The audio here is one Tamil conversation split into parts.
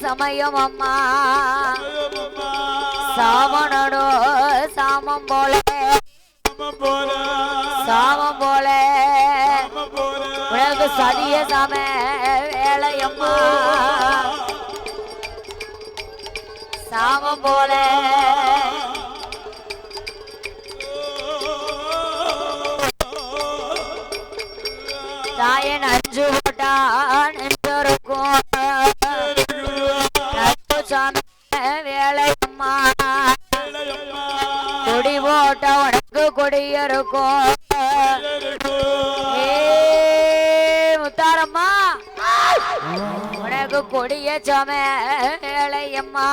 சமயம் அம்மா சாமனடோ சாமம் போல. சாமம் போல. உனக்கு சதிய சம வேலையம்மா. சாமம் போல. தாயன் அஞ்சு போட்டான் என்றொருக்கும் இருக்கும் ஏ முத்தாரம்மா. உனக்கு கொடிய சம வேலையம்மா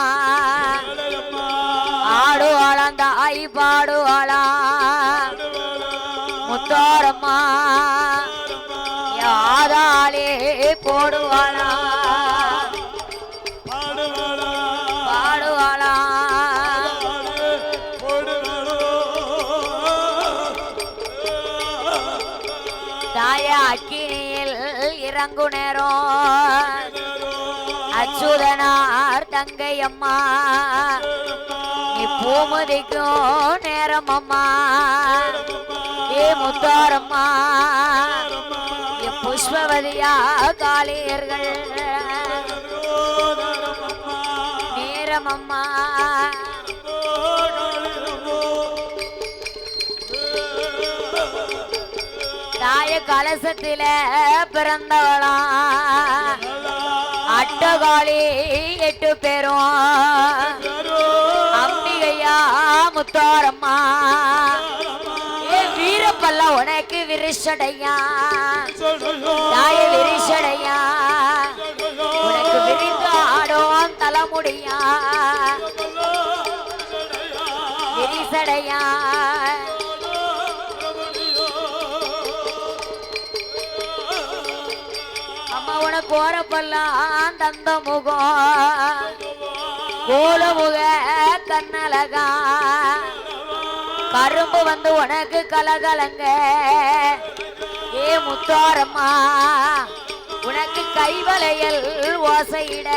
ஆடுவாளாம் தாய் பாடுவாளாம் முத்தாரம்மா. போடுவாளா பாடுவாளா இறங்கு நேரம் அச்சுதனார் தங்கையம்மா நீ பூமதிக்கும் நேரம் அம்மா ஏ முத்தாரம்மா. ஏ புஷ்பவதியா காளியர்கள். நேரம் அம்மா கலசத்தில பிறந்தவளா. அட்டகாளி எட்டு பேரும். அம்பிகையா முத்தாரம்மா. வீரப்பல்ல உனக்கு விரிசடையா. தாய விரிசடையா. உனக்கு விரிந்து ஆடும் தலைமுடியா. விரிசடையா. போறப்பெல்லாம் தந்த முகம். கோலமுக கண்ணலகா கரும்பு வந்து உனக்கு கலகலங்க. ஏ முத்தாரம்மா உனக்கு கைவலையல் ஓசையிட.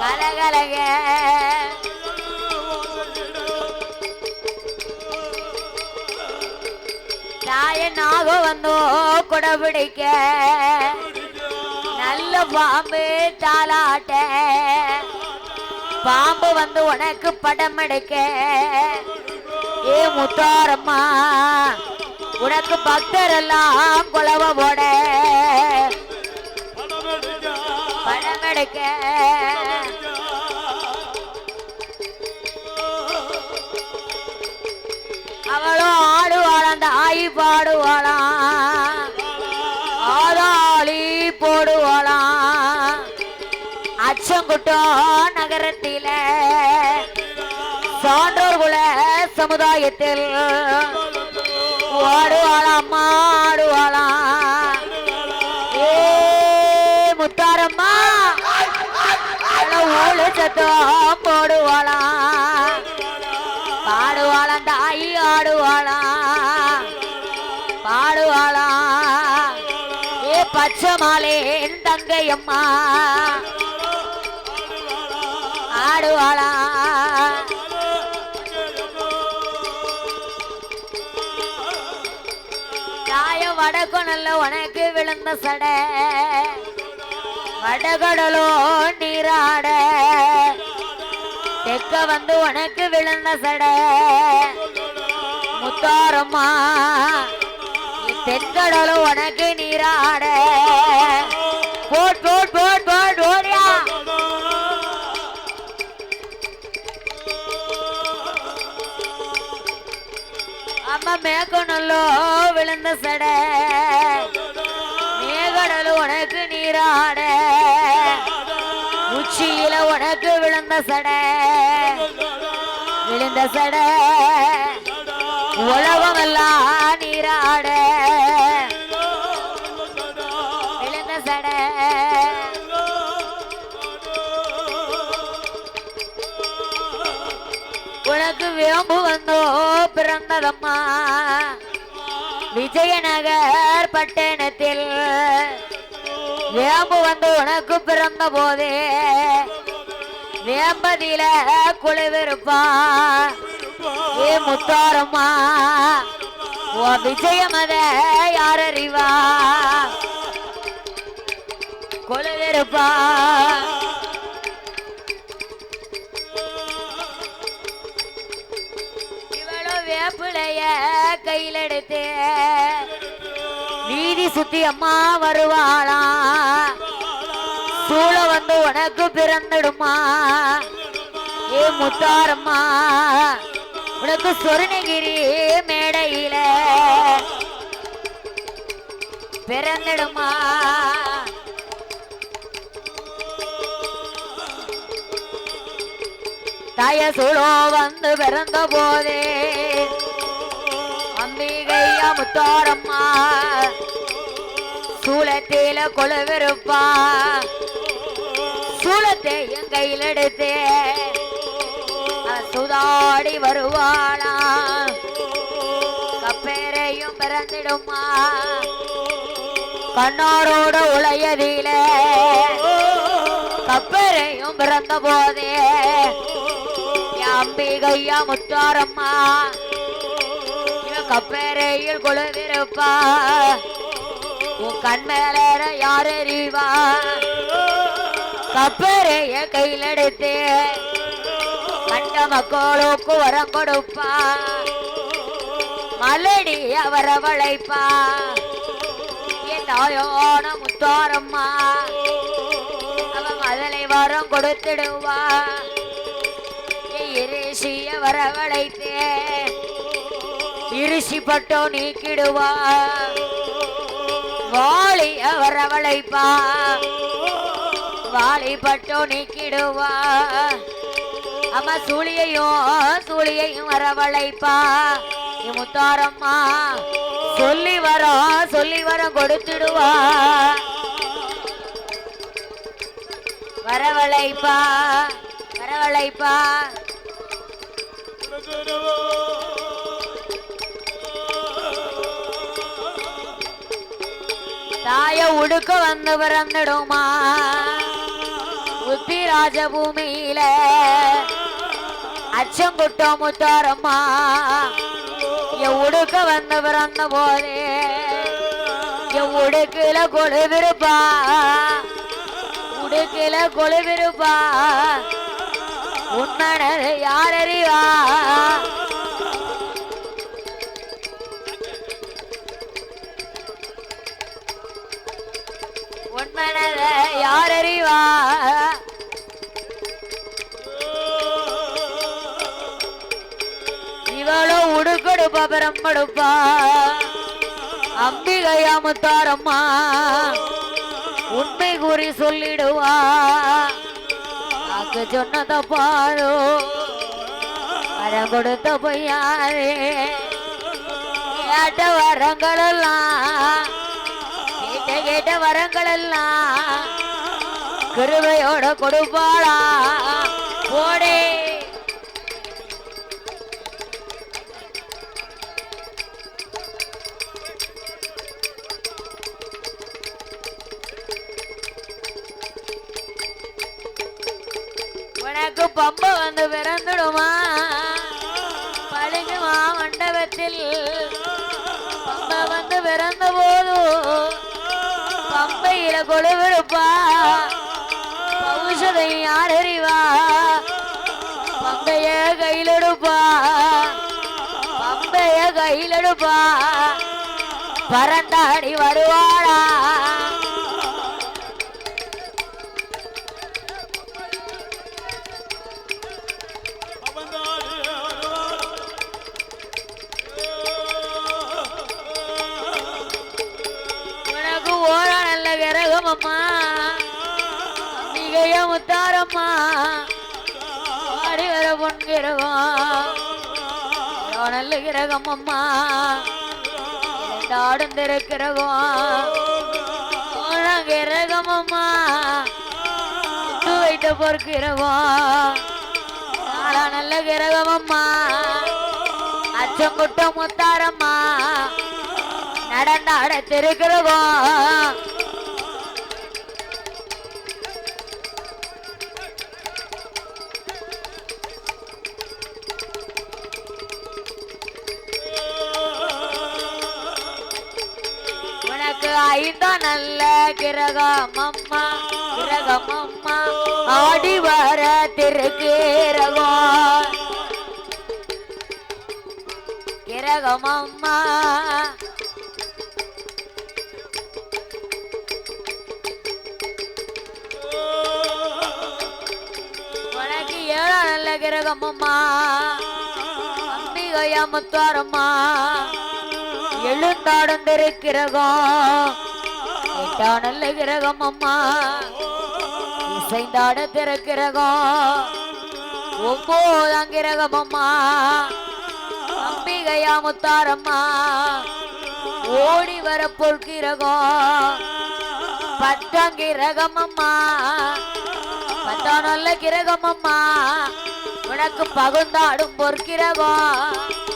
கலகலக. தாயனாக வந்தோ குடபிடிக்க நல்ல பாம்பு தாளாட்ட. பாம்பு வந்து உனக்கு படம் எடுக்க ஏ முத்தாரம்மா உனக்கு பக்தர் எல்லாம் குலவ போட. படம் எடுக்க தாய் அந்த பாடுவாளாம் ஆதாளி போடுவாளாம் அச்சங்குட்டோ நகரத்தில சான்றோர் குல சமுதாயத்தில் ஆடுவாளாம் மாடுவாளாம் ஏ முத்தாரம்மா ஊழ சத்தம் போடுவாளாம் பாடுவாளாம் தாய் ஆடுவாளாம் ஏ என் தங்கையம்மா ஆடுவாளா. தாய வடக்குனல்ல உனக்கு விழுந்த சடை. வடகடலோ நீராட. தெக்க வந்து உனக்கு விழுந்த சடை. முத்தாரம்மா தென்கடலோ உனக்கு நீராட. போட் போட் போட் போட் ஓடியா. அம்மா மேற்கொண்டல்லோ விழுந்த சட. மேகடலு உனக்கு நீராட. உச்சியில உனக்கு விழுந்த சட. விழுந்த சட. உலகம் எல்லாம் நீராட. விழுந்த சடை. உனக்கு வேம்பு வந்தோ பிறந்ததம்மா. விஜயநகர் பட்டணத்தில் வேம்பு வந்து உனக்கு பிறந்த போதே. வேம்பதியில குழுவிருப்பா. ஏ முத்தாரம்மா ஓ விஜயமத யார் அறிவா? குழுவிருப்பா வேப்பிளைய கையில் எடுத்து வீதி சுத்தி அம்மா வருவாளா? சூழ வந்து உனக்கு பிறந்துடுமா? ஏ முத்தாரம்மா உனக்கு சொருணகிரி மேடையில பிறந்திடுமா? தாய சுழோ வந்து பிறந்த போதே அம்பிகையா முத்தாரம்மா சூளத்தில கொழுவிருப்பா. சூளத்தை என் கையில் எடுத்து. சுதாடி வருவாளா? கப்பேரையும் பிறந்திடுமா? கண்ணாரோட உளையதிலே கப்பேரையும் பிறந்த போதே அம்பிகையா முத்தாரம்மா கப்பேரையில் கொழுவிருப்பா உன் கண் மேல யார் அறிவா கப்பரைய கையில் எடுத்து கண்ட மக்களுக்கு வரம் கொடுப்பா. மலடி வரவழைப்பா என் தாயோன முத்தாரம்மா. அவ மதலை வரம் கொடுத்துடுவா. இருசிய வரவழைத்தே இருசி பட்டோ நீக்கிடுவா. வாளிய வரவழைப்பா வாளி பட்டோ நீக்கிடுவா. அம்மா சூழியையும் சூழியையும் வரவழைப்பா. நீ முத்தாரம்மா. சொல்லி வரோம் சொல்லி வர கொடுத்துடுவா. வரவழைப்பா வரவழைப்பா. தாய உடுக்க வந்து பிறந்துடுமா. உத்தி ராஜபூமியில அச்சங்குட்டம் முத்தாரம்மா என் உடுக்க வந்த பிறந்த போதே என் உடுக்கில கொழுவிருப்பா உடுக்கில கொழுவிருப்பா உண்மனது யார் அறிவா உண்மனத யார் அறிவா கைகளோ உடுக்கடுப்பா பெரம்படுப்பா. அம்பிகையா முத்தாரம்மா உண்மை கூறி சொல்லிடுவா. அக்கு சொன்னத பாரோ. வரம் கொடுத்த பொய்யாரே. கேட்ட வரங்கள் எல்லாம் கேட்ட கேட்ட வரங்கள் எல்லாம் கிருபையோட கொடுப்பாளா? போடே. பம்ப வந்து பிறந்துடுமா? பழகுமா மண்டபத்தில் பம்ப வந்து பிறந்த போது பம்பையில கொழுவிருப்பா பௌஷதை யார் அறிவா பம்பைய கையிலெடுப்பா. பம்பைய கையிலெடுப்பா. பரந்தாடி வருவாளா? தாரமம்மா அம்மா தாரம்மா முத்தாரம்மா? ஆடி வர பொன் கிரகம். நல்ல கிரகம் அம்மா இரண்டாடும் திருக்கிரகம் கிரகம் அம்மா வைத்த பொற்கிரகம். நல்ல கிரகம் அம்மா அச்சங்குட்டம் முத்தாரம்மா? நடந்தாட திருக்கிறவோம் ஐந்தா நல்ல கிரகம் அம்மா கிரகம் அம்மா ஆடி வர திருக்கேரகம் கிரகம் அம்மா. உனக்கு ஏழா நல்ல கிரகம் அம்மா. அம்பிகையா முத்தாரம்மா. எழுந்தாடந்திருக்கிறகம் எட்டா நல்ல கிரகம் அம்மா. இசைந்தாட திறக்கிறகம் ஒம்போதாம் கிரகம் அம்மா. அம்பிகையா முத்தாரம்மா. ஓடி வர பொற்கிரகம் பத்தாம் கிரகம் அம்மா. பத்தாம் நல்ல கிரகம் அம்மா. உனக்கு பகுந்தாடும் பொற்கிரகம்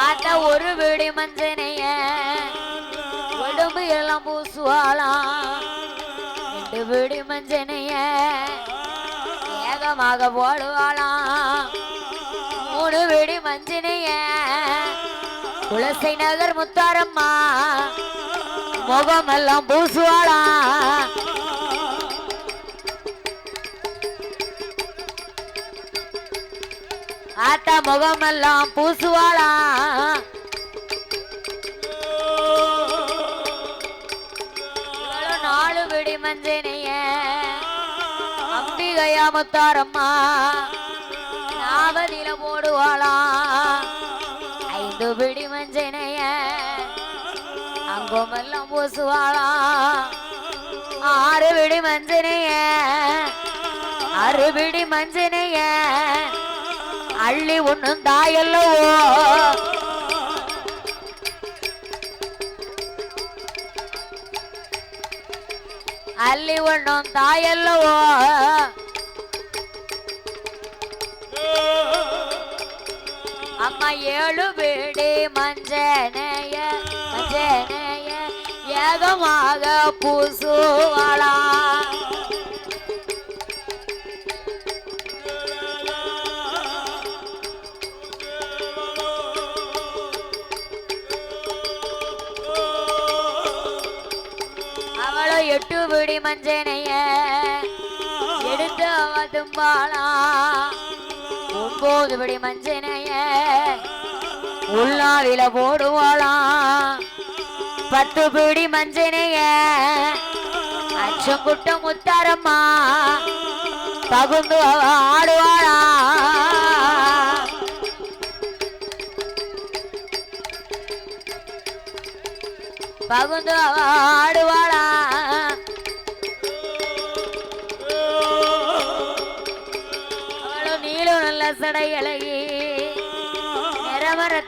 ஆட்ட ஒரு வீடி மஞ்சனைய உடம்பு எல்லாம் பூசுவாளாம் ரெண்டு வீடி மஞ்சனைய ஏகமாக போடுவாளாம் மூணு வீடி மஞ்சனைய குலசை நகர் முத்தாரம்மா முகமெல்லாம் பூசுவாளாம் ஆத்தா முகமெல்லாம் பூசுவாளாம் இவளும் நாலு விடி மஞ்சனைய. அம்பிகையா முத்தாரம்மா. நாவதில போடுவாளா? ஐந்து விடி மஞ்சனைய. அங்குமெல்லாம் பூசுவாளா? ஆறுபிடி மஞ்சனைய அறுபிடி மஞ்சனைய அள்ளி ஒண்ணும் தாயல்லவோ? அள்ளி ஒண்ணும் தாயல்லவோ? அம்மா ஏழு வீடு மஞ்சனைய மஞ்சனைய ஏகமாக பூசுவாளா அவளோ எட்டு விடி மஞ்சனைய எடுத்து அவதும்பாளா ஒன்பது மஞ்சனைய. உள்நாவில போடுவாளாம் பத்து பிடி மஞ்சனைய. அச்சங்குட்ட முத்தாரம்மா பகுந்து ஆடுவாளா? பகுந்து ஆடு நல்ல சடை அழகி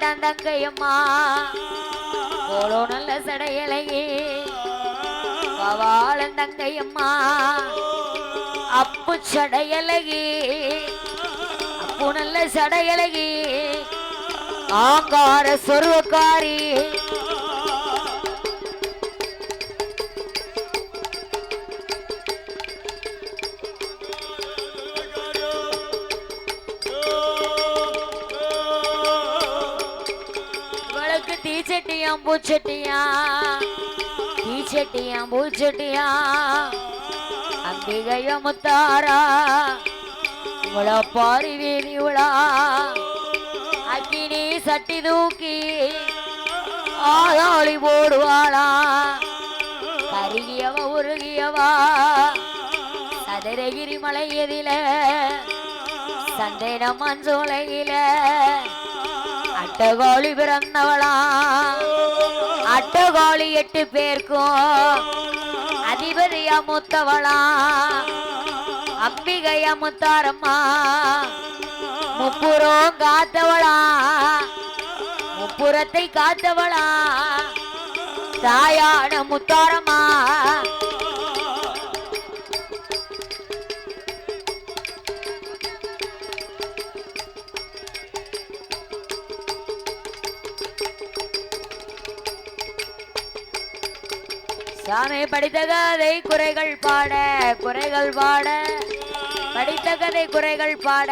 தந்தங்கையம்மா. போலோ நல்ல சடையலையே. அழகி தங்கையம்மா. அப்பு சடையழகி அப்பு நல்ல சடையழகி ஆங்கார சொருவக்காரி. பூச்சட்டியா? தீச்சட்டியாம் பூச்சட்டியா? அம்பிகைய முத்தாரா? இவள பாரி வீதி உளா அக்கினி சட்டி தூக்கி ஆதாளி போடுவாளா? கருகியவ உருகியவா? சதுரகிரி மலை எதில? சந்தேன மஞ்சோலையில? அட்டகோழி பிறந்தவளா? அட்டகோழி எட்டு பேருக்கும் அதிபதியா மூத்தவளா அம்பிகையா முத்தாரம்மா முப்புறம் காத்தவளா. முப்புறத்தை காத்தவளா. தாயான முத்தாரம்மா. சாமி படித்த கதை குறைகள் பாட குறைகள் பாட படித்த கதை குறைகள் பாட